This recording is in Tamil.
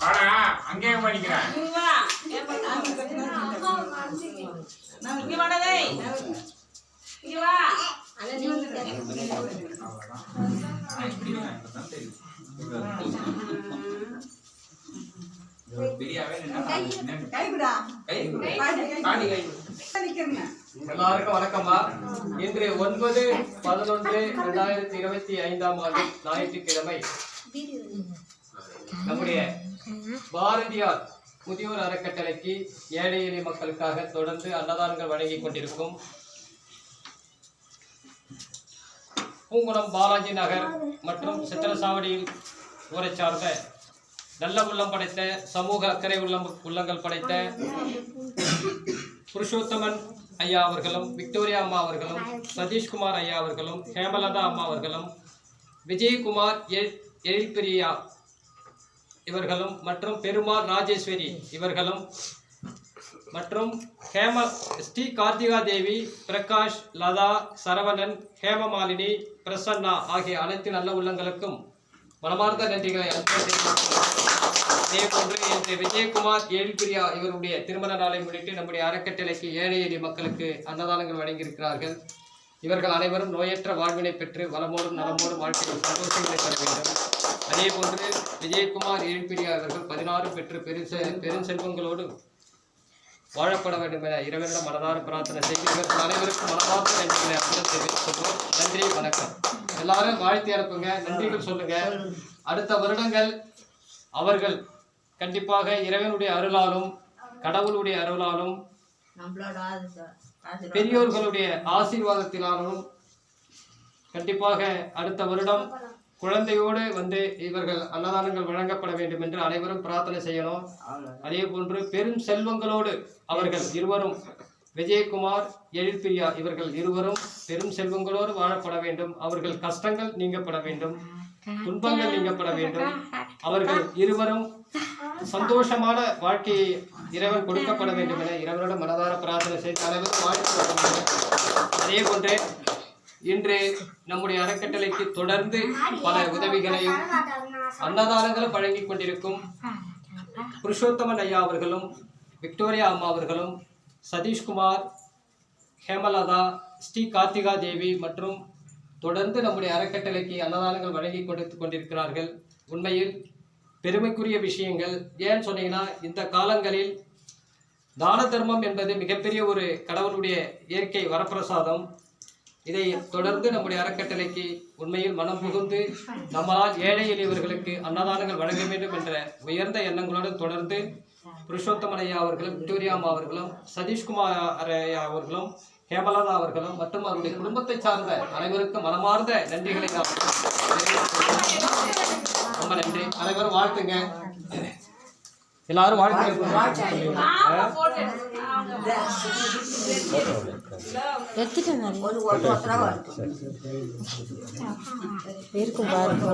வாடா அங்கேயே பண்ணிக்கிறேன் இங்க வாடா டேய். இங்க வா. எல்லாருக்கும் வணக்கம்மா. இன்று ஒன்பது பதினொன்று இரண்டாயிரத்தி இருபத்தி ஐந்தாம் ஆண்டு ஞாயிற்றுக்கிழமை. நம்முடைய பாரதியார் முதியோர் அறக்கட்டளைக்கு ஏழை எளிய மக்களுக்காக தொடர்ந்து அன்னதானங்கள் வழங்கி கொண்டிருக்கும் பூங்குளம் பாலாஜி நகர் மற்றும் சித்திரசாவடியில் ஊரை சார்ந்த நல்ல உள்ளம் படைத்த சமூக அக்கறை உள்ளம் உள்ளங்கள் படைத்த புருஷோத்தமன் ஐயா அவர்களும் விக்டோரியா அம்மா அவர்களும் சதீஷ்குமார் ஐயா அவர்களும் ஹேமலதா அம்மா அவர்களும் விஜயகுமார் எல் எழில்பிரியா இவர்களும் மற்றும் பெருமாள் ராஜேஸ்வரி இவர்களும் மற்றும் ஹேம ஸ்ரீ கார்த்திகா தேவி பிரகாஷ் லதா சரவணன் ஹேமமாலினி பிரசன்னா ஆகிய அனைத்து நல்ல உள்ளங்களுக்கும் மனமார்ந்த நன்றிகளை அதே போன்று இன்று விஜயகுமார் ஏழ்பிரியா இவருடைய திருமண நாளை முன்னிட்டு நம்முடைய அறக்கட்டளைக்கு ஏழை எளிய மக்களுக்கு அன்னதானங்கள் வழங்கியிருக்கிறார்கள். இவர்கள் அனைவரும் நோயற்ற வாழ்வினை பெற்று வளமோடும் நலமோடும் வாழ்க்கையில் சந்தோஷங்களை பெற வேண்டும். அதே போன்று விஜயகுமார் ஏழ்பிரியா அவர்கள் பதினாறு பெற்று பெரும் பெருஞ்செல்வங்களோடு வாழப்பட வேண்டும் என இரவரிடம் மனதார பிரார்த்தனை செய்து இவர்கள் அனைவருக்கும் மனதார்ந்த நன்றிகளை அர்த்தம் தெரிவித்துக் நன்றி வணக்கம். எல்லாரும் வாழ்த்தி அனுப்புங்க. நன்றிகள் சொல்லுங்க. அடுத்த வருடங்கள் அவர்கள் கண்டிப்பாக இறைவனுடைய அருளாலும் கடவுளுடைய அருளாலும் பெரியோர்களுடைய ஆசீர்வாதத்தினாலும் கண்டிப்பாக அடுத்த வருடம் குழந்தையோடு வந்து இவர்கள் அன்னதானங்கள் வழங்கப்பட வேண்டும் என்று அனைவரும் பிரார்த்தனை செய்யணும். அதே போன்று பெரும் செல்வங்களோடு அவர்கள் இருவரும் விஜயகுமார் எழில்பிரியா இவர்கள் இருவரும் பெரும் செல்வங்களோடு வாழப்பட வேண்டும். அவர்கள் கஷ்டங்கள் நீங்கப்பட வேண்டும். துன்பங்கள் நீங்கப்பட வேண்டும். அவர்கள் இருவரும் சந்தோஷமான வாழ்க்கையை இறைவன் கொடுக்கப்பட வேண்டும் என இறைவனிடம் மனதார பிரார்த்தனை செய்து அனைவரும் வாழ்த்து அதே போன்றே இன்று நம்முடைய அறக்கட்டளைக்கு தொடர்ந்து பல உதவிகளையும் அன்னதானங்களும் வழங்கிக் கொண்டிருக்கும் புருஷோத்தமன் ஐயா அவர்களும் விக்டோரியா அம்மா அவர்களும் சதீஷ்குமார் ஹேமலதா ஸ்ரீ கார்த்திகா தேவி மற்றும் தொடர்ந்து நம்முடைய அறக்கட்டளைக்கு அன்னதானங்கள் வழங்கி கொடுத்து கொண்டிருக்கிறார்கள். உண்மையில் பெருமைக்குரிய விஷயங்கள். ஏன்னு சொன்னீங்கன்னா இந்த காலங்களில் தான தர்மம் என்பது மிகப்பெரிய ஒரு கடவுளுடைய இயற்கை வரப்பிரசாதம். இதை தொடர்ந்து நம்முடைய அறக்கட்டளைக்கு உண்மையில் மனம் புகுந்து நம்மால் ஏழை எளியவர்களுக்கு அன்னதானங்கள் வழங்க வேண்டும் என்ற உயர்ந்த எண்ணங்களோடு தொடர்ந்து புருஷோத்தமனையா அவர்களும் விக்டோரியாமா அவர்களும் சதீஷ்குமார் அவர்களும் ஹேமலதா அவர்களும் மற்றும் அவருடைய குடும்பத்தை சார்ந்த அனைவருக்கும் மனமார்ந்த நன்றிகளை ரொம்ப நன்றி. அனைவரும் வாழ்த்துங்க. எல்லாரும் நான் இருக்கும் பாருங்க.